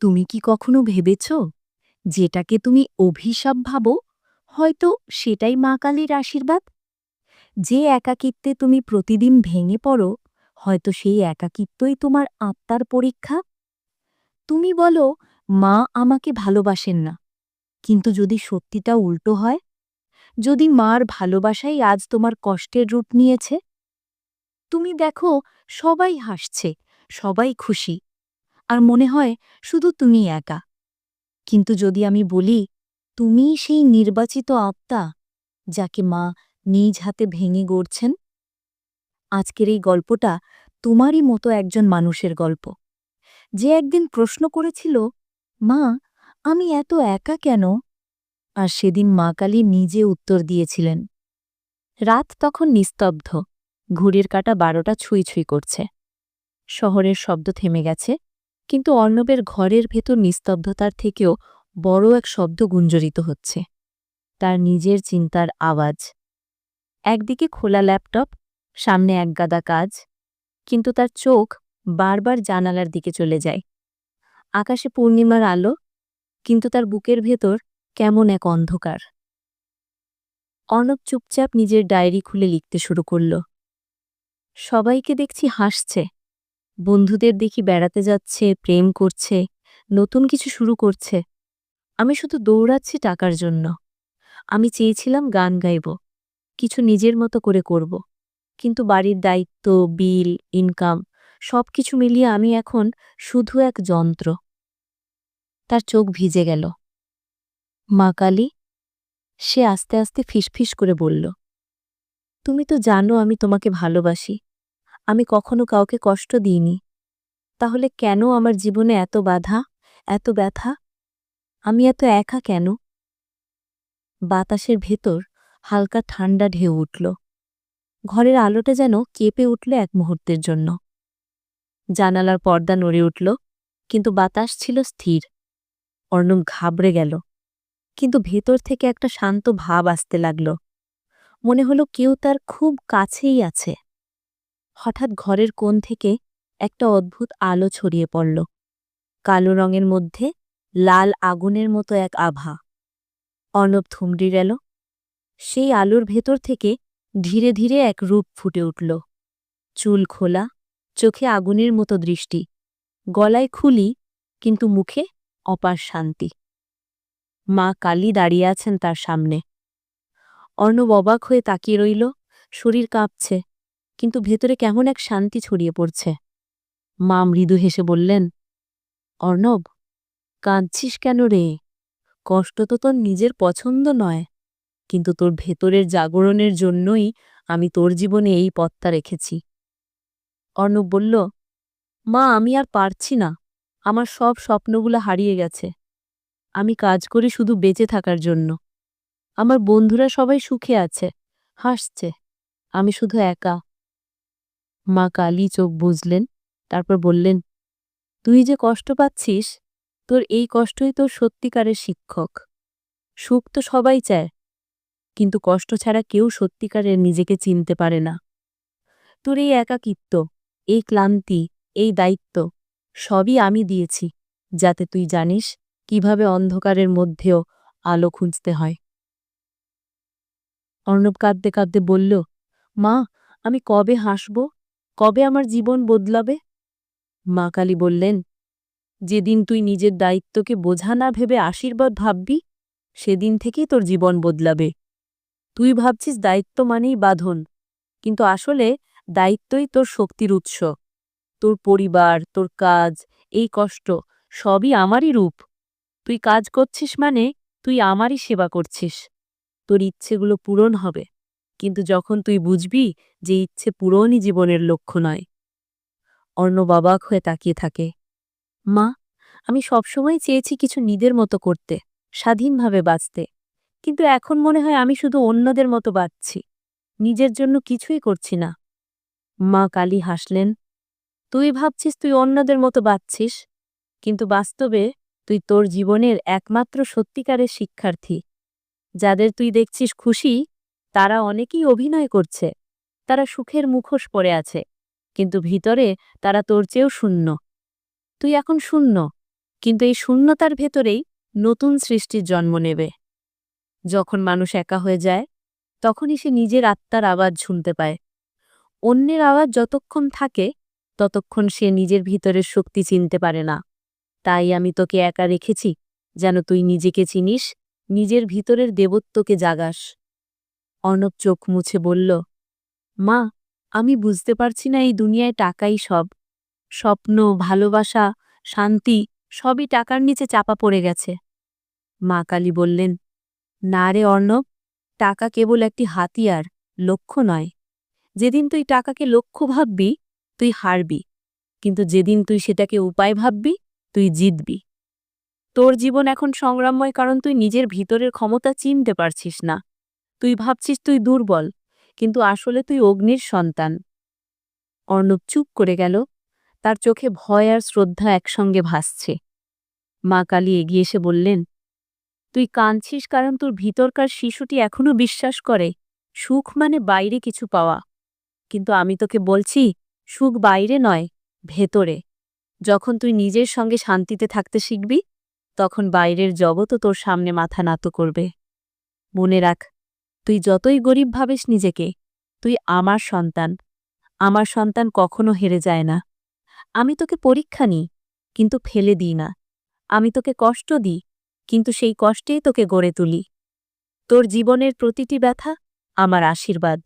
তুমি কি কখনো ভেবেছ যেটাকে তুমি অভিশাপ ভাবো? হয়তো সেটাই মা কালীর আশীর্বাদ। যে একাকিত্বে তুমি প্রতিদিন ভেঙে পড়ো, হয়তো সেই একাকিত্বই তোমার আত্মার পরীক্ষা। তুমি বলো, মা আমাকে ভালোবাসেন না। কিন্তু যদি সত্যিটা উল্টো হয়, যদি মার ভালোবাসাই আজ তোমার কষ্টের রূপ নিয়েছে? তুমি দেখো, সবাই হাসছে, সবাই খুশি। আর মনে হয় শুধু তুমি একা। কিন্তু যদি আমি বলি, তুমিই সেই নির্বাচিত আত্মা যাকে মা নিজ হাতে ভেঙে গড়ছেন? আজকের এই গল্পটা তোমারই মতো একজন মানুষের গল্প। যে একদিন প্রশ্ন করেছিল, মা, আমি এত একা কেন? আর সেদিন মা কালী নিজে উত্তর দিয়েছিলেন, রাত তখন নিস্তব্ধ, ঘুড়ির কাটা বারোটা ছুঁই ছুঁই করছে। শহরের শব্দ থেমে গেছে কিন্তু অর্ণবের ঘরের ভেতর নিস্তব্ধতার থেকেও বড় এক শব্দ গুঞ্জরিত হচ্ছে। তার নিজের চিন্তার আওয়াজ। একদিকে খোলা ল্যাপটপ, সামনে একগাদা কাজ, কিন্তু তার চোখ বারবার জানালার দিকে চলে যায়। আকাশে পূর্ণিমার আলো, কিন্তু তার বুকের ভেতর কেমন এক অন্ধকার। অর্ণব চুপচাপ নিজের ডায়েরি খুলে লিখতে শুরু করল। সবাইকে দেখছি হাসছে। বন্ধুদের দেখি বেড়াতে যাচ্ছে, প্রেম করছে, নতুন কিছু শুরু করছে। আমি শুধু দৌড়াচ্ছি টাকার জন্য। আমি চেয়েছিলাম গান গাইব, কিছু নিজের মতো করে করব। কিন্তু বাড়ির দায়িত্ব, বিল, ইনকাম সব কিছু মিলিয়ে আমি এখন শুধু এক যন্ত্র। তার চোখ ভিজে গেল। মা কালী? সে আস্তে আস্তে ফিসফিস করে বলল, তুমি তো জানো আমি তোমাকে ভালোবাসি। আমি কখনো কাউকে কষ্ট দিইনি। তাহলে কেন আমার জীবনে এত বাধা, এত ব্যথা? আমি এত একা কেন? বাতাসের ভেতর হালকা ঠান্ডা ঢেউ উঠল। ঘরের আলোটা যেন কেঁপে উঠল এক মুহূর্তের জন্য। জানালার পর্দা নড়ে উঠল, কিন্তু বাতাস ছিল স্থির। অর্ণব ঘাবড়ে গেল, কিন্তু ভেতর থেকে একটা শান্ত ভাব আসতে লাগল। মনে হলো কেউ তার খুব কাছেই আছে। হঠাৎ ঘরের কোণ থেকে একটা অদ্ভুত আলো ছড়িয়ে পড়ল। কালো রঙের মধ্যে লাল আগুনের মতো এক আভা। অর্ণব থুমড়ি গেল সেই আলোর ভেতর থেকে ধীরে ধীরে এক রূপ ফুটে উঠল। চুল খোলা, চোখে আগুনের মতো দৃষ্টি, গলায় খুলি, কিন্তু মুখে অপার শান্তি। মা কালী দাঁড়িয়ে আছেন তার সামনে। অর্ণব অবাক হয়ে তাকিয়ে রইল, শরীর কাঁপছে। কিন্তু ভেতরে কেমন এক শান্তি ছড়িয়ে পড়ছে। মা মৃদু হেসে বললেন, অর্ণব, কাঁদছিস কেন রে? কষ্ট তো তোর নিজের পছন্দ নয়। কিন্তু তোর ভেতরের জাগরণের জন্যই আমি তোর জীবনে এই পথটা রেখেছি। অর্ণব বলল, মা, আমি আর পারছি না। আমার সব স্বপ্নগুলো হারিয়ে গেছে। আমি কাজ করি শুধু বেঁচে থাকার জন্য। আমার বন্ধুরা সবাই সুখে আছে, হাসছে। আমি শুধু একা। মা কালী চোখ বুঝলেন, তারপর বললেন, তুই যে কষ্ট পাচ্ছিস, তোর এই কষ্টই তোর সত্যিকারের শিক্ষক। সুখ তো সবাই চায়, কিন্তু কষ্ট ছাড়া কেউ সত্যিকারের নিজেকে চিনতে পারে না। তোর এই একাকিত্ব, এই ক্লান্তি, এই দায়িত্ব, সবই আমি দিয়েছি, যাতে তুই জানিস কীভাবে অন্ধকারের মধ্যেও আলো খুঁজতে হয়। অর্ণব কাঁদতে কাঁদতে বলল, মা, আমি কবে হাসব? কবে আমার জীবন বদলাবে? মা কালী বললেন, যেদিন তুই নিজের দায়িত্বকে বোঝা না ভেবে আশীর্বাদ ভাববি, সেদিন থেকেই তোর জীবন বদলাবে। তুই ভাবছিস দায়িত্ব মানেই বাঁধন, কিন্তু আসলে দায়িত্বই তোর শক্তির উৎস। তোর পরিবার, তোর কাজ, এই কষ্ট সবই আমারই রূপ। তুই কাজ করছিস মানে তুই আমারই সেবা করছিস। তোর ইচ্ছেগুলো পূরণ হবে। কিন্তু যখন তুই বুঝবি যে ইচ্ছে পূরণই জীবনের লক্ষ্য নয়। অর্ণব বাবাক হয়ে তাকিয়ে থাকে। মা, আমি সবসময় চেয়েছি কিছু নিজের মতো করতে, স্বাধীনভাবে বাঁচতে। কিন্তু এখন মনে হয় আমি শুধু অন্যদের মতো বাঁচছি। নিজের জন্য কিছুই করছি না। মা কালী হাসলেন। তুই ভাবছিস তুই অন্যদের মতো বাঁচছিস? কিন্তু বাস্তবে তুই তোর জীবনের একমাত্র সত্যিকারের শিক্ষার্থী। যাদের তুই দেখছিস খুশি তারা অনেকেই অভিনয় করছে। তারা সুখের মুখোশ পরে আছে, কিন্তু ভিতরে তারা তোর চেয়েও শূন্য। তুই এখন শূন্য, কিন্তু এই শূন্যতার ভেতরেই নতুন সৃষ্টির জন্ম নেবে। যখন মানুষ একা হয়ে যায়, তখনই সে নিজের আত্মার আওয়াজ শুনতে পায়। অন্যের আওয়াজ যতক্ষণ থাকে, ততক্ষণ সে নিজের ভিতরের শক্তি চিনতে পারে না। তাই আমি তোকে একা রেখেছি, যেন তুই নিজেকে চিনিস, নিজের ভিতরের দেবত্বকে জাগাস। অর্ণব চোখ মুছে বলল, মা, আমি বুঝতে পারছি না এই দুনিয়ায় টাকাই সব। স্বপ্ন, ভালোবাসা, শান্তি, সবই টাকার নিচে চাপা পড়ে গেছে। মা কালী বললেন, না রে অর্ণব, টাকা কেবল একটি হাতিয়ার, লক্ষ্য নয়। যেদিন তুই টাকাকে লক্ষ্য ভাববি, তুই হারবি। কিন্তু যেদিন তুই সেটাকে উপায় ভাববি, তুই জিতবি। তোর জীবন এখন সংগ্রামময় কারণ তুই নিজের ভিতরের ক্ষমতা চিনতে পারছিস না। ভাবছিস তুই দুর্বল, কিন্তু আসলে তুই অগ্নির সন্তান। অর্ণব চুপ করে গেল, তার চোখে ভয় আর শ্রদ্ধা একসঙ্গে ভাসছে। মা কালী এগিয়ে এসে বললেন, তুই কাঁদছিস কারণ তোর ভিতরকার শিশুটি এখনও বিশ্বাস করে, সুখ মানে বাইরে কিছু পাওয়া। কিন্তু আমি তোকে বলছি, সুখ বাইরে নয়, ভেতরে। যখন তুই নিজের সঙ্গে শান্তিতে থাকতে শিখবি, তখন বাইরের জগতও তোর সামনে মাথা নত করবে। মনে রাখ তুই যতই গরিব ভাবিস নিজেকে, তুই আমার সন্তান। আমার সন্তান কখনো হেরে যায় না। আমি তোকে পরীক্ষা নিই, কিন্তু ফেলে দিই না। আমি তোকে কষ্ট দিই, কিন্তু সেই কষ্টেই তোকে গড়ে তুলি। তোর জীবনের প্রতিটি ব্যথা আমার আশীর্বাদ।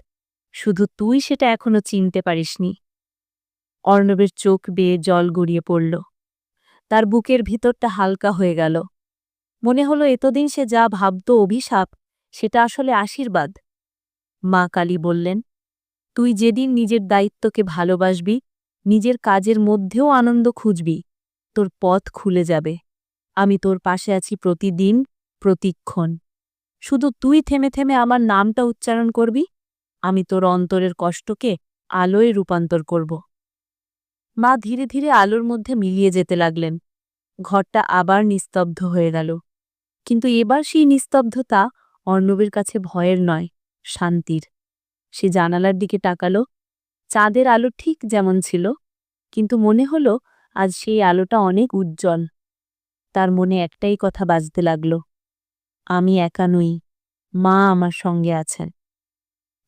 শুধু তুই সেটা এখনও চিনতে পারিসনি। অর্ণবের চোখ বেয়ে জল গড়িয়ে পড়ল। তার বুকের ভিতরটা হালকা হয়ে গেল। মনে হলো এতদিন সে যা ভাবত অভিশাপ সেটা আসলে আশীর্বাদ। মা কালী বললেন, তুই যেদিন নিজের দায়িত্বকে ভালোবাসবি, নিজের কাজের মধ্যেও আনন্দ খুঁজবি, তোর পথ খুলে যাবে। আমি তোর পাশে আছি প্রতিদিন, প্রতিক্ষণ। শুধু তুই থেমে থেমে আমার নামটা উচ্চারণ করবি, আমি তোর অন্তরের কষ্টকে আলোয় রূপান্তর করব। মা ধীরে ধীরে আলোর মধ্যে মিলিয়ে যেতে লাগলেন। ঘরটা আবার নিস্তব্ধ হয়ে গেল। কিন্তু এবার সেই নিস্তব্ধতা অর্ণবের কাছে ভয়ের নয়, শান্তির। সে জানালার দিকে তাকালো। চাঁদের আলো ঠিক যেমন ছিল, কিন্তু মনে হলো আজ সেই আলোটা অনেক উজ্জ্বল। তার মনে একটাই কথা বাজতে লাগল। আমি একা নই, মা আমার সঙ্গে আছেন।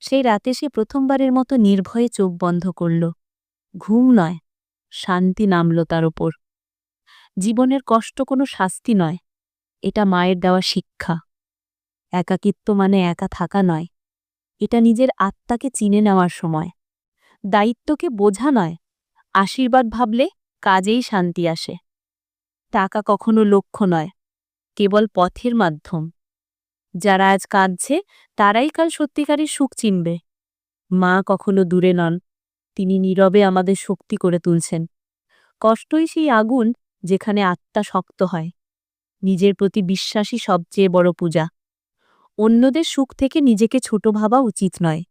সেই রাতে সে প্রথমবারের মতো নির্ভয়ে চোখ বন্ধ করল। ঘুম নয়, শান্তি নামল তার ওপর। জীবনের কষ্ট কোনো শাস্তি নয়, এটা মায়ের দেওয়া শিক্ষা। একাকিত্ব মানে একা থাকা নয়। এটা নিজের আত্মাকে চিনে নেওয়ার সময়। দায়িত্বকে বোঝা নয়। আশীর্বাদ ভাবলে কাজেই শান্তি আসে। টাকা কখনো লক্ষ্য নয়, কেবল পথের মাধ্যম। যারা আজ কাঁদছে, তারাই কাল সত্যিকারের সুখ চিনবে। মা কখনো দূরে নন, তিনি নীরবে আমাদের শক্তি করে তুলছেন। কষ্টই সেই আগুন যেখানে আত্মা শক্ত হয়। নিজের প্রতি বিশ্বাসই সবচেয়ে বড় পূজা। অন্যদের সুখ থেকে নিজেকে ছোট ভাবা উচিত নয়।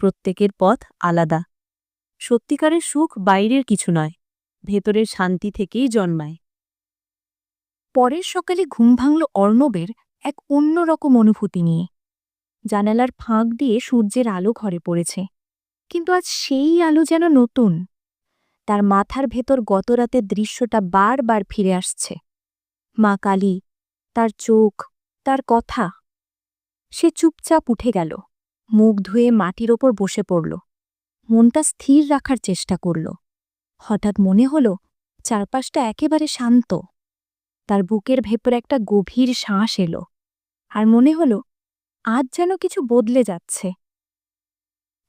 প্রত্যেকের পথ আলাদা। সত্যিকারের সুখ বাইরের কিছু নয়, ভেতরের শান্তি থেকেই জন্মায়। পরের সকালে ঘুম ভাঙল অর্ণবের এক অন্যরকম অনুভূতি নিয়ে। জানালার ফাঁক দিয়ে সূর্যের আলো ঘরে পড়েছে। কিন্তু আজ সেই আলো যেন নতুন। তার মাথার ভেতর গতরাতের দৃশ্যটা বারবার ফিরে আসছে। মা কালী, তার চোখ, তার কথা। সে চুপচাপ উঠে গেল। মুখ ধুয়ে মাটির ওপর বসে পড়ল। মনটা স্থির রাখার চেষ্টা করল। হঠাৎ মনে হল, চারপাশটা একেবারে শান্ত। তার বুকের ভেতর একটা গভীর শ্বাস এলো। আর মনে হল, আজ যেন কিছু বদলে যাচ্ছে।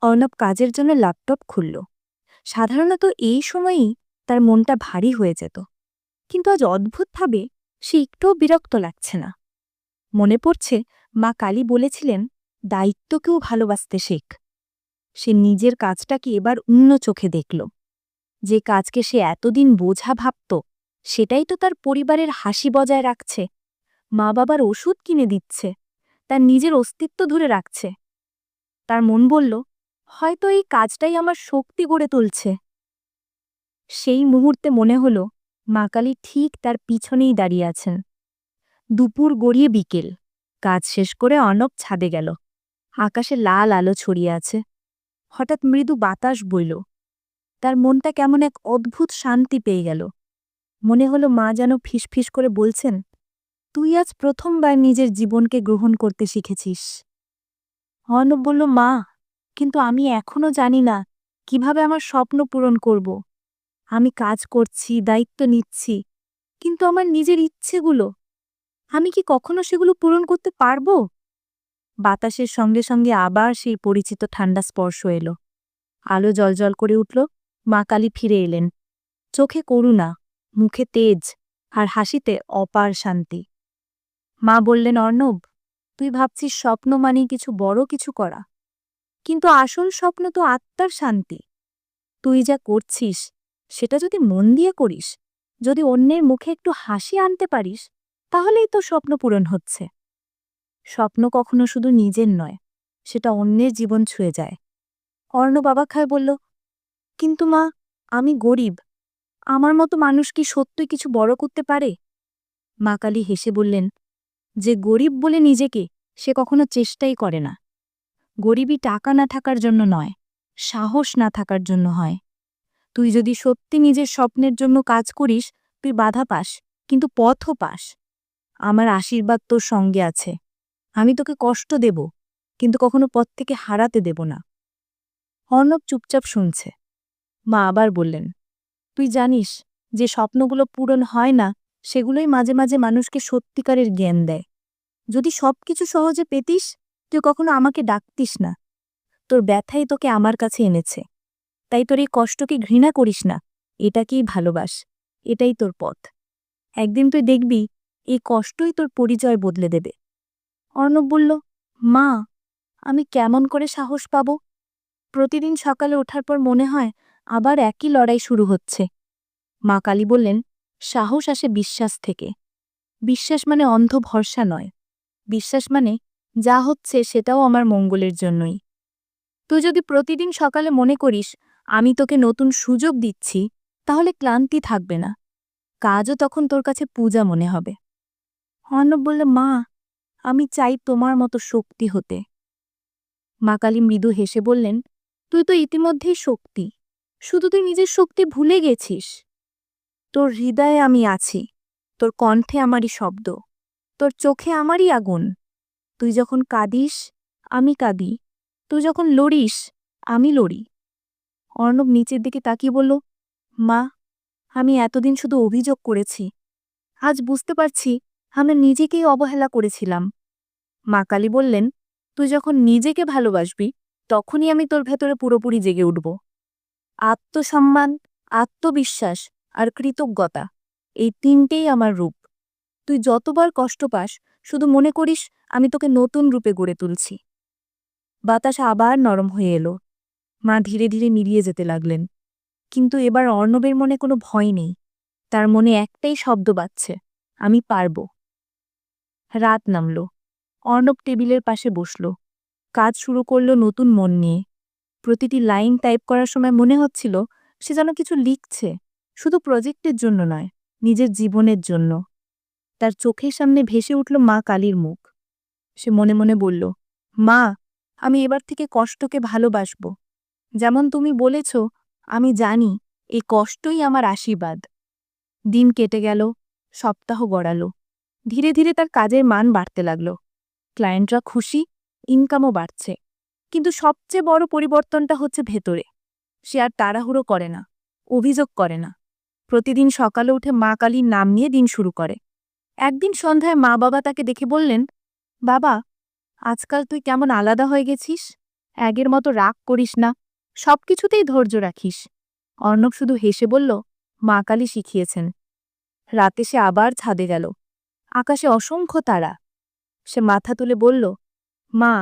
অর্ণব কাজের জন্য ল্যাপটপ খুলল। সাধারণত এই সময়েই তার মনটা ভারী হয়ে যেত। কিন্তু আজ অদ্ভুতভাবে সে একটুও বিরক্ত লাগছে না। মনে পড়ছে মা কালী বলেছিলেন, দায়িত্বকেও ভালোবাসতে শেখ। সে নিজের কাজটাকে এবার অন্য চোখে দেখল। যে কাজকে সে এতদিন বোঝা ভাবত, সেটাই তো তার পরিবারের হাসি বজায় রাখছে। মা বাবার ওষুধ কিনে দিচ্ছে, তার নিজের অস্তিত্ব ধরে রাখছে। তার মন বলল, হয়তো এই কাজটাই আমার শক্তি গড়ে তুলছে। সেই মুহূর্তে মনে হল, মা কালী ঠিক তার পিছনেই দাঁড়িয়ে আছেন। দুপুর গড়িয়ে বিকেল। কাজ শেষ করে অনব ছাদে গেল। আকাশে লাল আলো ছড়িয়ে আছে। হঠাৎ মৃদু বাতাস বইল। তার মনটা কেমন এক অদ্ভুত শান্তি পেয়ে গেল। মনে হলো মা যেন ফিসফিস করে বলছেন, তুই আজ প্রথমবার নিজের জীবনকে গ্রহণ করতে শিখেছিস। অর্ণব বলল, মা, কিন্তু আমি এখনও জানি না কীভাবে আমার স্বপ্ন পূরণ করব। আমি কাজ করছি, দায়িত্ব নিচ্ছি, কিন্তু আমার নিজের ইচ্ছেগুলো আমি কি কখনো সেগুলো পূরণ করতে পারব? বাতাসের সঙ্গে সঙ্গে আবার সেই পরিচিত ঠান্ডা স্পর্শ এলো। আলো জলজল করে উঠল, মা কালী ফিরে এলেন। চোখে করুণা, মুখে তেজ, আর হাসিতে অপার শান্তি। মা বললেন, অর্ণব, তুই ভাবছিস স্বপ্ন মানেই কিছু বড় কিছু করা? কিন্তু আসল স্বপ্ন তো আত্মার শান্তি। তুই যা করছিস, সেটা যদি মন দিয়ে করিস, যদি অন্যের মুখে একটু হাসি আনতে পারিস তাহলেই তো স্বপ্ন পূরণ হচ্ছে। স্বপ্ন কখনো শুধু নিজের নয়, সেটা অন্যের জীবন ছুঁয়ে যায়। অর্ণ বাবা খায় বলল, কিন্তু মা, আমি গরিব। আমার মতো মানুষ কি সত্যই কিছু বড় করতে পারে? মা কালী হেসে বললেন, যে গরিব বলে নিজেকে, সে কখনো চেষ্টাই করে না। গরিবই টাকা না থাকার জন্য নয়, সাহস না থাকার জন্য হয়। তুই যদি সত্যি নিজের স্বপ্নের জন্য কাজ করিস, তুই বাধা পাস, কিন্তু পথও পাস। আমার আশীর্বাদ তোর সঙ্গে আছে। আমি তোকে কষ্ট দেব, কিন্তু কখনো পথ থেকে হারাতে দেব না। অর্ণব চুপচাপ শুনছে। মা আবার বললেন, তুই জানিস, যে স্বপ্নগুলো পূরণ হয় না, সেগুলোই মাঝে মাঝে মানুষকে সত্যিকারের জ্ঞান দেয়। যদি সবকিছু সহজে পেতিস, তুই কখনো আমাকে ডাকতিস না। তোর ব্যথাই তোকে আমার কাছে এনেছে। তাই তোর এই কষ্টকে ঘৃণা করিস না। এটাকেই ভালোবাস। এটাই তোর পথ। একদিন তুই দেখবি এই কষ্টই তোর পরিচয় বদলে দেবে। অর্ণব বলল, মা, আমি কেমন করে সাহস পাব? প্রতিদিন সকালে ওঠার পর মনে হয় আবার একই লড়াই শুরু হচ্ছে। মা কালী বললেন, সাহস আসে বিশ্বাস থেকে। বিশ্বাস মানে অন্ধ ভরসা নয়। বিশ্বাস মানে যা হচ্ছে সেটাও আমার মঙ্গলের জন্যই। তুই যদি প্রতিদিন সকালে মনে করিস, আমি তোকে নতুন সুযোগ দিচ্ছি, তাহলে ক্লান্তি থাকবে না। কাজও তখন তোর কাছে পূজা মনে হবে। অর্ণব বললে, মা, আমি চাই তোমার মতো শক্তি হতে। মা কালী মৃদু হেসে বললেন, তুই তো ইতিমধ্যেই শক্তি। শুধু তুই নিজের শক্তি ভুলে গেছিস। তোর হৃদয়ে আমি আছি। তোর কণ্ঠে আমারই শব্দ। তোর চোখে আমারই আগুন। তুই যখন কাঁদিস, আমি কাঁদি। তুই যখন লড়িস, আমি লড়ি। অর্ণব নিচের দিকে তাকিয়ে বলল, মা, আমি এতদিন শুধু অভিযোগ করেছি। আজ বুঝতে পারছি আমরা নিজেকেই অবহেলা করেছিলাম। মা কালী বললেন, তুই যখন নিজেকে ভালোবাসবি, তখনই আমি তোর ভেতরে পুরোপুরি জেগে উঠব। আত্মসম্মান, আত্মবিশ্বাস আর কৃতজ্ঞতা, এই তিনটেই আমার রূপ। তুই যতবার কষ্ট পাস, শুধু মনে করিস আমি তোকে নতুন রূপে গড়ে তুলছি। বাতাস আবার নরম হয়ে এলো। মা ধীরে ধীরে মিলিয়ে যেতে লাগলেন। কিন্তু এবার অর্ণবের মনে কোনো ভয় নেই। তার মনে একটাই শব্দ বাজছে, আমি পারব। রাত নামল। অর্ণব টেবিলের পাশে বসল। কাজ শুরু করল নতুন মন নিয়ে। প্রতিটি লাইন টাইপ করার সময় মনে হচ্ছিল সে যেন কিছু লিখছে। শুধু প্রজেক্টের জন্য নয়, নিজের জীবনের জন্য। তার চোখের সামনে ভেসে উঠল মা কালীর মুখ। সে মনে মনে বলল, মা, আমি এবার থেকে কষ্টকে ভালোবাসব। যেমন তুমি বলেছ, আমি জানি এই কষ্টই আমার আশীর্বাদ। দিন কেটে গেল, সপ্তাহ গড়ালো। ধীরে ধীরে তার কাজের মান বাড়তে লাগল। ক্লায়েন্টরা খুশি ইনকামও বাড়ছে। কিন্তু সবচেয়ে বড় পরিবর্তনটা হচ্ছে ভেতরে। সে আর তাড়াহুড়ো করে না, অভিযোগ করে না। প্রতিদিন সকালে উঠে মা কালীর নাম নিয়ে দিন শুরু করে। একদিন সন্ধ্যায় মা বাবা তাকে দেখে বললেন, বাবা, আজকাল তুই কেমন আলাদা হয়ে গেছিস? আগের মতো রাগ করিস না, সবকিছুতেই ধৈর্য রাখিস। অর্ণব শুধু হেসে বলল, মা কালী শিখিয়েছেন। রাতে সে আবার ছাদে গেল। আকাশে অসংখ্য তারা। সে মাথা তুলে বলল, মা,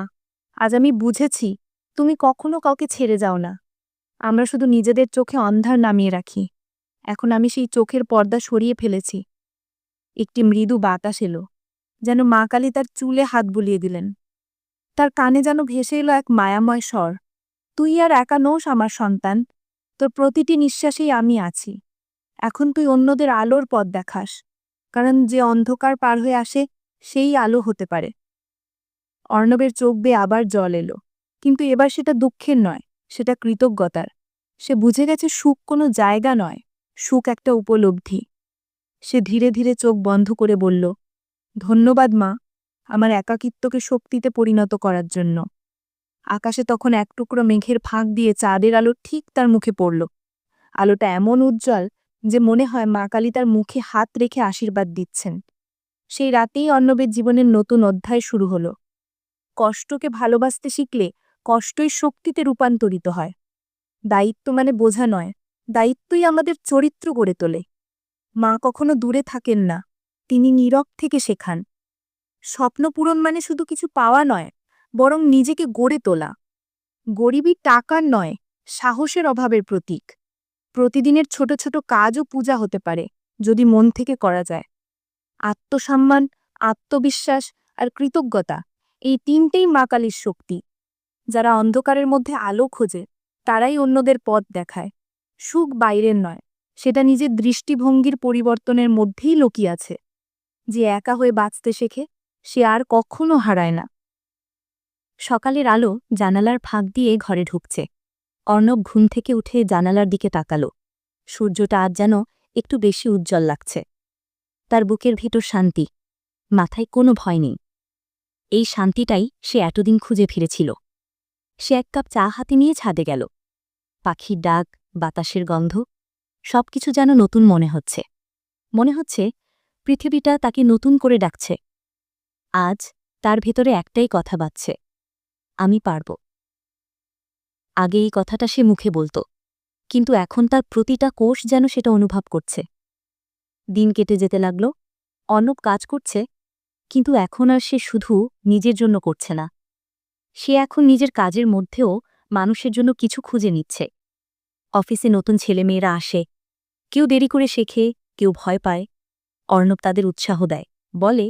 আজ আমি বুঝেছি, তুমি কখনো কাউকে ছেড়ে যাও না। আমরা শুধু নিজেদের চোখে অন্ধার নামিয়ে রাখি। এখন আমি সেই চোখের পর্দা সরিয়ে ফেলেছি। একটি মৃদু বাতাস এলো, যেন মা কালী তার চুলে হাত বুলিয়ে দিলেন। তার কানে যেন ভেসে এলো এক মায়াময় স্বর, তুই আর একা নোস আমার সন্তান, তোর প্রতিটি নিঃশ্বাসেই আমি আছি। এখন তুই অন্যদের আলোর পথ দেখাস। কারণ যে অন্ধকার পার হয়ে আসে, সেই আলো হতে পারে। অর্ণবের চোখ বেয়ে আবার জল এলো। কিন্তু এবার সেটা দুঃখের নয়, সেটা কৃতজ্ঞতার। সে বুঝে গেছে সুখ কোনো জায়গা নয়, সুখ একটা উপলব্ধি। সে ধীরে ধীরে চোখ বন্ধ করে বলল, ধন্যবাদ মা, আমার একাকিত্বকে শক্তিতে পরিণত করার জন্য। আকাশে তখন এক টুকরো মেঘের ফাঁক দিয়ে চাঁদের আলো ঠিক তার মুখে পড়ল। আলোটা এমন উজ্জ্বল যে মনে হয় মা কালী তার মুখে হাত রেখে আশীর্বাদ দিচ্ছেন। সেই রাতেই অর্ণবের জীবনের নতুন অধ্যায় শুরু হল। কষ্টকে ভালোবাসতে শিখলে কষ্টই শক্তিতে রূপান্তরিত হয়। দায়িত্ব মানে বোঝা নয়, দায়িত্বই আমাদের চরিত্র গড়ে তোলে। মা কখনো দূরে থাকেন না, তিনি নীরব থেকে শেখান। স্বপ্ন পূরণ মানে শুধু কিছু পাওয়া নয়, বরং নিজেকে গড়ে তোলা। গরিবী টাকার নয়, সাহসের অভাবের প্রতীক। প্রতিদিনের ছোট ছোট কাজও পূজা হতে পারে, যদি মন থেকে করা যায়। আত্মসম্মান, আত্মবিশ্বাস আর কৃতজ্ঞতা, এই তিনটেই মা কালীর শক্তি। যারা অন্ধকারের মধ্যে আলো খোঁজে, তারাই অন্যদের পথ দেখায়। সুখ বাইরের নয়, সেটা নিজের দৃষ্টিভঙ্গির পরিবর্তনের মধ্যেই লুকিয়ে আছে। যে একা হয়ে বাঁচতে শেখে, সে আর কখনো হারায় না। সকালের আলো জানালার ফাঁক দিয়ে ঘরে ঢুকছে। অর্ণব ঘুম থেকে উঠে জানালার দিকে তাকালো। সূর্যটা আজ যেন একটু বেশি উজ্জ্বল লাগছে। তার বুকের ভিতর শান্তি। মাথায় কোনো ভয় নেই। এই শান্তিটাই সে এতদিন খুঁজে ফিরেছিল। সে এক কাপ চা হাতে নিয়ে ছাদে গেল। পাখির ডাক, বাতাসের গন্ধ, সবকিছু যেন নতুন মনে হচ্ছে। মনে হচ্ছে পৃথিবীটা তাকে নতুন করে ডাকছে। আজ তার ভেতরে একটাই কথা বাজছে। আমি পারব। আগে এই কথাটা সে মুখে বলত। কিন্তু এখন তার প্রতিটা কোষ যেন সেটা অনুভব করছে। দিন কেটে যেতে লাগল, অর্ণব কাজ করছে, কিন্তু এখন আর সে শুধু নিজের জন্য করছে না। সে এখন নিজের কাজের মধ্যেও মানুষের জন্য কিছু খুঁজে নিচ্ছে। অফিসে নতুন ছেলেমেয়েরা আসে। কেউ দেরি করে শেখে, কেউ ভয় পায়। অর্ণব তাদের উৎসাহ দেয়, বলে,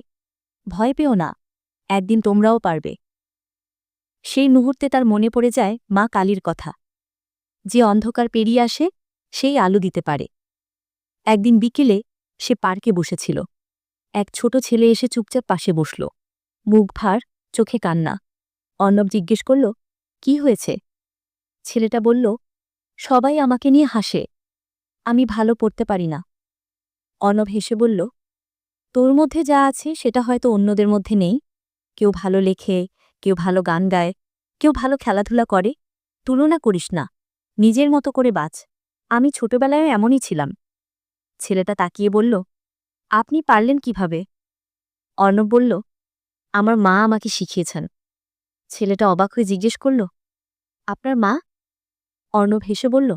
ভয় পেও না, একদিন তোমরাও পারবে। সেই মুহূর্তে তার মনে পড়ে যায় মা কালীর কথা। যে অন্ধকার পেরিয়ে আসে, সেই আলো দিতে পারে। একদিন বিকেলে সে পার্কে বসেছিল। এক ছোট ছেলে এসে চুপচাপ পাশে বসল। মুখ ভার, চোখে কান্না। অর্ণব জিজ্ঞেস করল, কি হয়েছে? ছেলেটা বলল, সবাই আমাকে নিয়ে হাসে। আমি ভালো পড়তে পারি না। অর্ণব হেসে বলল, তোর মধ্যে যা আছে, সেটা হয়তো অন্যদের মধ্যে নেই। কেউ ভালো লেখে কেউ ভালো গান গায়, কেউ ভালো খেলাধুলা করে, তুলনা করিস না, নিজের মতো করে বাঁচ আমি ছোটবেলায় এমনই ছিলাম। ছেলেটা তাকিয়ে বলল, আপনি পারলেন কীভাবে? অর্ণব বলল, আমার মা আমাকে শিখিয়েছেন। ছেলেটা অবাক হয়ে জিজ্ঞেস করল, আপনার মা? অর্ণব হেসে বলল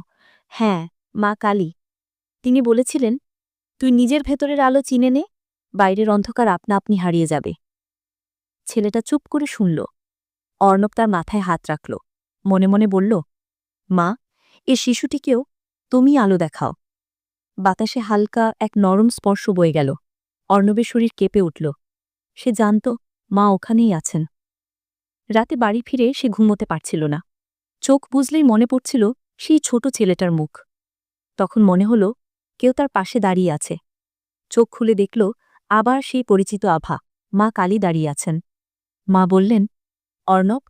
হ্যাঁ মা কালী। তিনি বলেছিলেন, তুই নিজের ভেতরের আলো চিনে নে, বাইরের অন্ধকার আপনা আপনি হারিয়ে যাবে। ছেলেটা চুপ করে শুনল। অর্ণব তার মাথায় হাত রাখল। মনে মনে বলল, মা, এ শিশুটিকেও তুমি আলো দেখাও। বাতাসে হালকা এক নরম স্পর্শ বয়ে গেল। অর্ণবের শরীর কেঁপে উঠল। সে জানত মা ওখানেই আছেন। রাতে বাড়ি ফিরে সে ঘুমোতে পারছিল না। চোখ বুঝলেই মনে পড়ছিল সেই ছোট ছেলেটার মুখ। তখন মনে হল কেউ তার পাশে দাঁড়িয়ে আছে। চোখ খুলে দেখল আবার সেই পরিচিত আভা। মা কালী দাঁড়িয়ে আছেন। মা বললেন অর্ণব,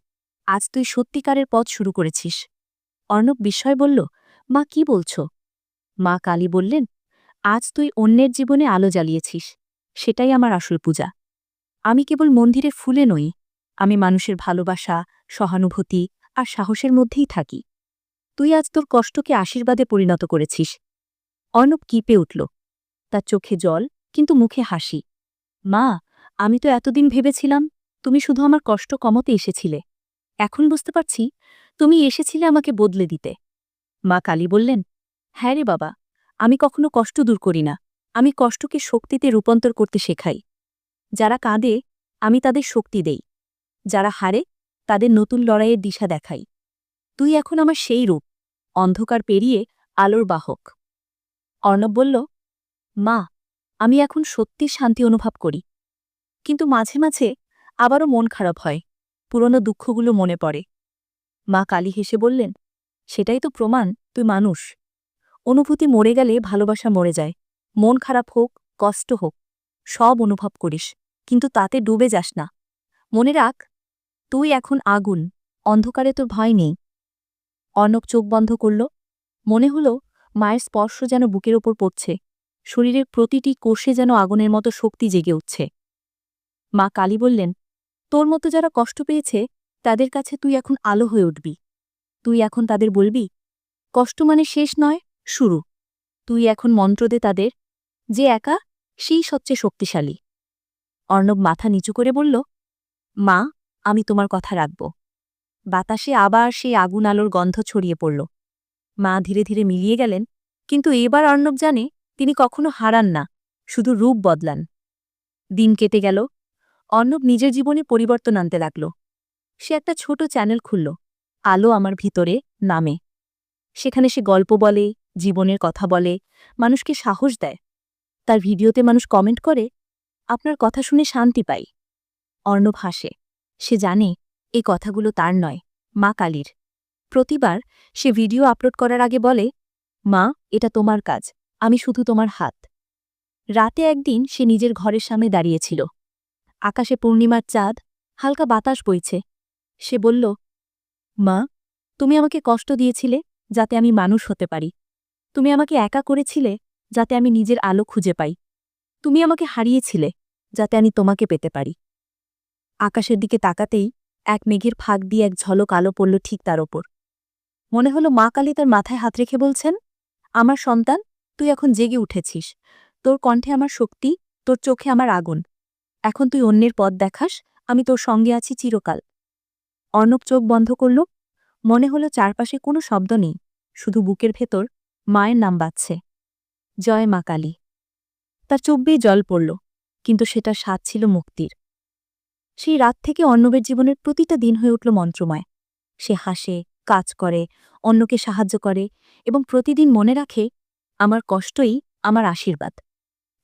আজ তুই সত্যিকারের পথ শুরু করেছিস। অর্ণব বিস্ময় বলল, মা, কি বলছ? মা কালী বললেন, আজ তুই অন্যের জীবনে আলো জ্বালিয়েছিস, সেটাই আমার আসল পূজা। আমি কেবল মন্দিরে ফুলে নই, আমি মানুষের ভালোবাসা, সহানুভূতি আর সাহসের মধ্যেই থাকি। তুই আজ তোর কষ্টকে আশীর্বাদে পরিণত করেছিস। অর্ণব কিপে উঠল, তার চোখে জল, কিন্তু মুখে হাসি। মা, আমি তো এতদিন ভেবেছিলাম তুমি শুধু আমার কষ্ট কমতে এসেছিলে। এখন বুঝতে পারছি, তুমি এসেছিলে আমাকে বদলে দিতে। মা কালী বললেন হ্যাঁ রে বাবা, আমি কখনো কষ্ট দূর করি না। আমি কষ্টকে শক্তিতে রূপান্তর করতে শেখাই। যারা কাঁদে, আমি তাদের শক্তি দেই। যারা হারে, তাদের নতুন লড়াইয়ের দিশা দেখাই। তুই এখন আমার সেই রূপ। অন্ধকার পেরিয়ে আলোর বাহক। অর্ণব বলল, মা, আমি এখন সত্যি শান্তি অনুভব করি। কিন্তু মাঝে মাঝে আবারও মন খারাপ হয়। পুরনো দুঃখগুলো মনে পড়ে। মা কালী হেসে বললেন, সেটাই তো প্রমাণ, তুই মানুষ। অনুভূতি মরে গেলে ভালোবাসা মরে যায়। মন খারাপ হোক, কষ্ট হোক, সব অনুভব করিস, কিন্তু তাতে ডুবে যাস না। মনে রাখ, তুই এখন আগুন, অন্ধকারে তোর ভয় নেই অর্ণব চোখ বন্ধ করল। মনে হল, মায়ের স্পর্শ যেন বুকের ওপর পড়ছে। শরীরের প্রতিটি কোষে যেন আগুনের মতো শক্তি জেগে উঠছে। মা কালী বললেন তোর মতো যারা কষ্ট পেয়েছে, তাদের কাছে তুই এখন আলো হয়ে উঠবি। তুই এখন তাদের বলবি, কষ্ট মানে শেষ নয়, শুরু। তুই এখন মন্ত্র দে তাদের, যে একা, সেই সবচেয়ে শক্তিশালী। অর্ণব মাথা নিচু করে বলল, মা, আমি তোমার কথা রাখব। বাতাসে আবার সেই আগুন আলোর গন্ধ ছড়িয়ে পড়ল। মা ধীরে ধীরে মিলিয়ে গেলেন, কিন্তু এবার অর্ণব জানে তিনি কখনো হারান না, শুধু রূপ বদলান। দিন কেটে গেল অর্ণব নিজের জীবনে পরিবর্তন আনতে লাগল। সে একটা ছোট চ্যানেল খুলল, আলো আমার ভিতরে নামে। সেখানে সে গল্প বলে, জীবনের কথা বলে, মানুষকে সাহস দেয়। তার ভিডিওতে মানুষ কমেন্ট করে, আপনার কথা শুনে শান্তি পাই। অর্ণব হাসে। সে জানে এই কথাগুলো তার নয়, মা কালীর। প্রতিবার সে ভিডিও আপলোড করার আগে বলে, মা, এটা তোমার কাজ, আমি শুধু তোমার হাত। রাতে একদিন সে নিজের ঘরের সামনে দাঁড়িয়েছিল। আকাশে পূর্ণিমার চাঁদ, হালকা বাতাস বইছে। সে বলল, মা, তুমি আমাকে কষ্ট দিয়েছিলে যাতে আমি মানুষ হতে পারি। তুমি আমাকে একা করেছিলে যাতে আমি নিজের আলো খুঁজে পাই। তুমি আমাকে হারিয়েছিলে যাতে আমি তোমাকে পেতে পারি। আকাশের দিকে তাকাতেই এক মেঘের ফাঁক দিয়ে এক ঝলক আলো পড়ল ঠিক তার ওপর। মনে হলো মা কালী তার মাথায় হাত রেখে বলছেন, আমার সন্তান, তুই এখন জেগে উঠেছিস। তোর কণ্ঠে আমার শক্তি, তোর চোখে আমার আগুন। এখন তুই অন্যের পথ দেখাস, আমি তোর সঙ্গে আছি চিরকাল। অর্ণব চোখ বন্ধ করল, মনে হলো চারপাশে কোনো শব্দ নেই, শুধু বুকের ভেতর মায়ের নাম বাজছে। জয় মা কালী। তার চব্বেই জল পড়ল, কিন্তু সেটা স্বাদ ছিল মুক্তির। সেই রাত থেকে অর্ণবের জীবনের প্রতিটা দিন হয়ে উঠল মন্ত্রময়। সে হাসে, কাজ করে, অন্যকে সাহায্য করে এবং প্রতিদিন মনে রাখে, আমার কষ্টই আমার আশীর্বাদ।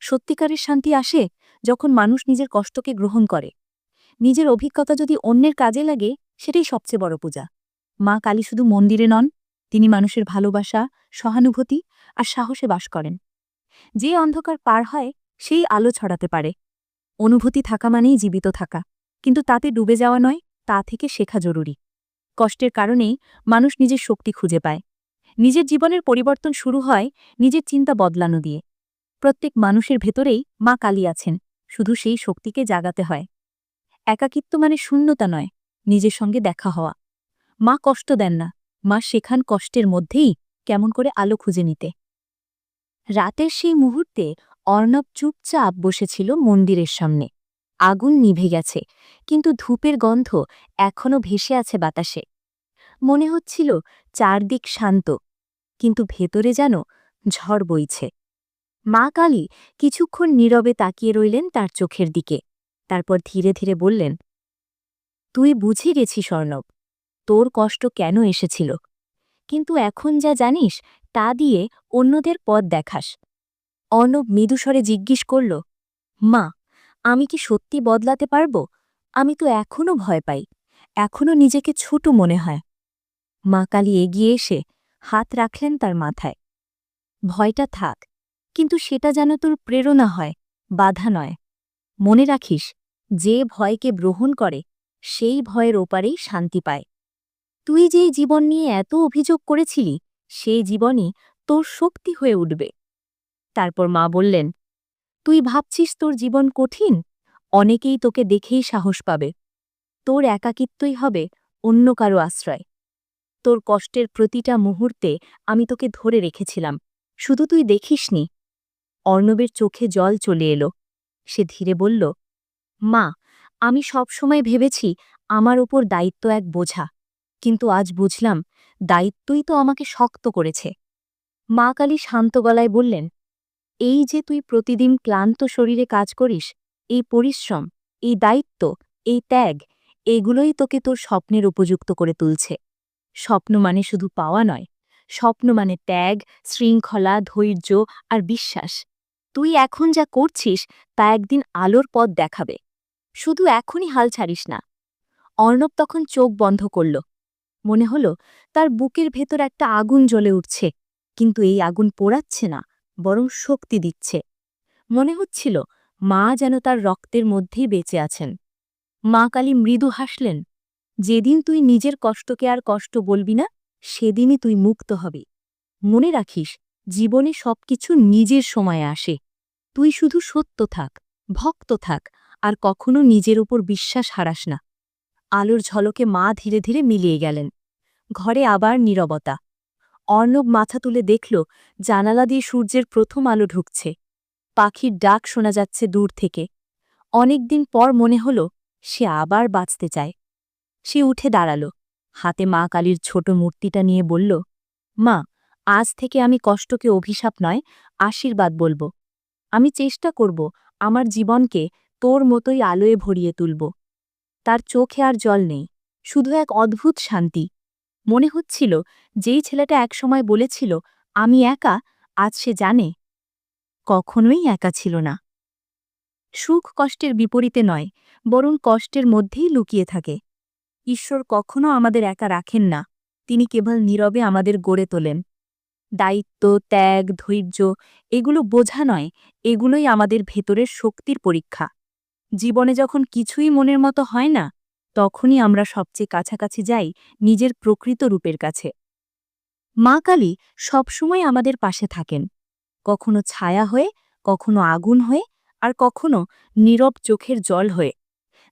সত্যিকারের শান্তি আসে যখন মানুষ নিজের কষ্টকে গ্রহণ করে। নিজের অভিজ্ঞতা যদি অন্যের কাজে লাগে, সেটাই সবচেয়ে বড় পূজা। মা কালী শুধু মন্দিরে নন, তিনি মানুষের ভালোবাসা, সহানুভূতি আর সাহসে বাস করেন। যে অন্ধকার পার হয়, সেই আলো ছড়াতে পারে। অনুভূতি থাকা মানেই জীবিত থাকা, কিন্তু তাতে ডুবে যাওয়া নয়, তা থেকে শেখা জরুরি। কষ্টের কারণেই মানুষ নিজের শক্তি খুঁজে পায়। নিজের জীবনের পরিবর্তন শুরু হয় নিজের চিন্তা বদলানো দিয়ে। প্রত্যেক মানুষের ভেতরেই মা কালী আছেন। শুধু সেই শক্তিকে জাগাতে হয়। একাকিত্ব মানে শূন্যতা নয়, নিজের সঙ্গে দেখা হওয়া। মা কষ্ট দেন না, মা শেখান কষ্টের মধ্যেই কেমন করে আলো খুঁজে নিতে। রাতের সেই মুহূর্তে অর্ণব চুপচাপ বসেছিল মন্দিরের সামনে। আগুন নিভে গেছে, কিন্তু ধূপের গন্ধ এখনও ভেসে আছে বাতাসে। মনে হচ্ছিল চারদিক শান্ত, কিন্তু ভেতরে যেন ঝড় বইছে। মা কালী কিছুক্ষণ নীরবে তাকিয়ে রইলেন তার চোখের দিকে। তারপর ধীরে ধীরে বললেন, তুই বুঝে গেছিস স্বর্ণব, তোর কষ্ট কেন এসেছিল? কিন্তু এখন যা জানিস, তা দিয়ে অন্যদের পথ দেখাস। অর্ণব মৃদুস্বরে জিজ্ঞেস করল, মা, আমি কি সত্যি বদলাতে পারব? আমি তো এখনও ভয় পাই এখনও নিজেকে ছোট মনে হয়। মা কালী এগিয়ে এসে হাত রাখলেন তার মাথায়। ভয়টা থাক কিন্তু সেটা যেন তোর প্রেরণা হয়, বাধা নয়। মনে রাখিস, যে ভয়কে গ্রহণ করে, সেই ভয়ের ওপারেই শান্তি পায়। তুই যেই জীবন নিয়ে এত অভিযোগ করেছিলি, সেই জীবনই তোর শক্তি হয়ে উঠবে। তারপর মা বললেন, তুই ভাবছিস তোর জীবন কঠিন? অনেকেই তোকে দেখেই সাহস পাবে। তোর একাকিত্বই হবে অন্য কারও আশ্রয়। তোর কষ্টের প্রতিটা মুহূর্তে আমি তোকে ধরে রেখেছিলাম। শুধু তুই দেখিসনি অর্ণবের চোখে জল চলে এলো। সে ধীরে বলল, মা, আমি সবসময় ভেবেছি আমার ওপর দায়িত্ব এক বোঝা, কিন্তু আজ বুঝলাম দায়িত্বই তো আমাকে শক্ত করেছে। মা কালী শান্ত গলায় বললেন, এই যে তুই প্রতিদিন ক্লান্ত শরীরে কাজ করিস, এই পরিশ্রম, এই দায়িত্ব, এই ত্যাগ, এগুলোই তোকে তোর স্বপ্নের উপযুক্ত করে তুলছে। স্বপ্ন মানে শুধু পাওয়া নয়, স্বপ্ন মানে ত্যাগ, শৃঙ্খলা, ধৈর্য আর বিশ্বাস। তুই এখন যা করছিস, তা একদিন আলোর পথ দেখাবে। শুধু এখনই হাল ছাড়িস না। অর্ণব তখন চোখ বন্ধ করল। মনে হল, তার বুকের ভেতর একটা আগুন জ্বলে উঠছে, কিন্তু এই আগুন পোড়াচ্ছে না, বরং শক্তি দিচ্ছে। মনে হচ্ছিল, মা যেন তার রক্তের মধ্যেই বেঁচে আছেন। মা কালী মৃদু হাসলেন, যেদিন তুই নিজের কষ্টকে আর কষ্ট বলবি না, সেদিনই তুই মুক্ত হবি। মনে রাখিস জীবনে সবকিছু নিজের সময়ে আসে। তুই শুধু সত্য থাক, ভক্ত থাক, আর কখনো নিজের উপর বিশ্বাস হারাস না। আলোর ঝলকে মা ধীরে ধীরে মিলিয়ে গেলেন। ঘরে আবার নীরবতা। অর্ণব মাথা তুলে দেখল, জানালা দিয়ে সূর্যের প্রথম আলো ঢুকছে। পাখির ডাক শোনা যাচ্ছে দূর থেকে। অনেকদিন পর মনে হল, সে আবার বাঁচতে চায়। সে উঠে দাঁড়াল। হাতে মা কালীর ছোট মূর্তিটা নিয়ে বলল, মা আজ থেকে আমি কষ্টকে অভিশাপ নয়, আশীর্বাদ বলব। আমি চেষ্টা করব আমার জীবনকে তোর মতোই আলোয় ভরিয়ে তুলব। তার চোখে আর জল নেই, শুধু এক অদ্ভুত শান্তি। মনে হচ্ছিল যেই ছেলেটা একসময় বলেছিল, আমি একা, আজ সে জানে। কখনোই একা ছিল না। সুখ কষ্টের বিপরীতে নয়, বরং কষ্টের মধ্যেই লুকিয়ে থাকে। ঈশ্বর কখনো আমাদের একা রাখেন না, তিনি কেবল নীরবে আমাদের গড়ে তোলেন। দায়িত্ব, ত্যাগ, ধৈর্য, এগুলো বোঝা নয়, এগুলোই আমাদের ভেতরের শক্তির পরীক্ষা। জীবনে যখন কিছুই মনের মতো হয় না, তখনই আমরা সবচেয়ে কাছাকাছি যাই নিজের প্রকৃত রূপের কাছে। মা কালী সবসময় আমাদের পাশে থাকেন। কখনো ছায়া হয়ে, কখনো আগুন হয়ে, আর কখনো নীরব চোখের জল হয়ে।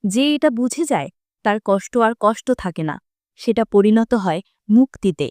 যে এটা বুঝে যায়, তার কষ্ট আর কষ্ট থাকে না, সেটা পরিণত হয় মুক্তিতে।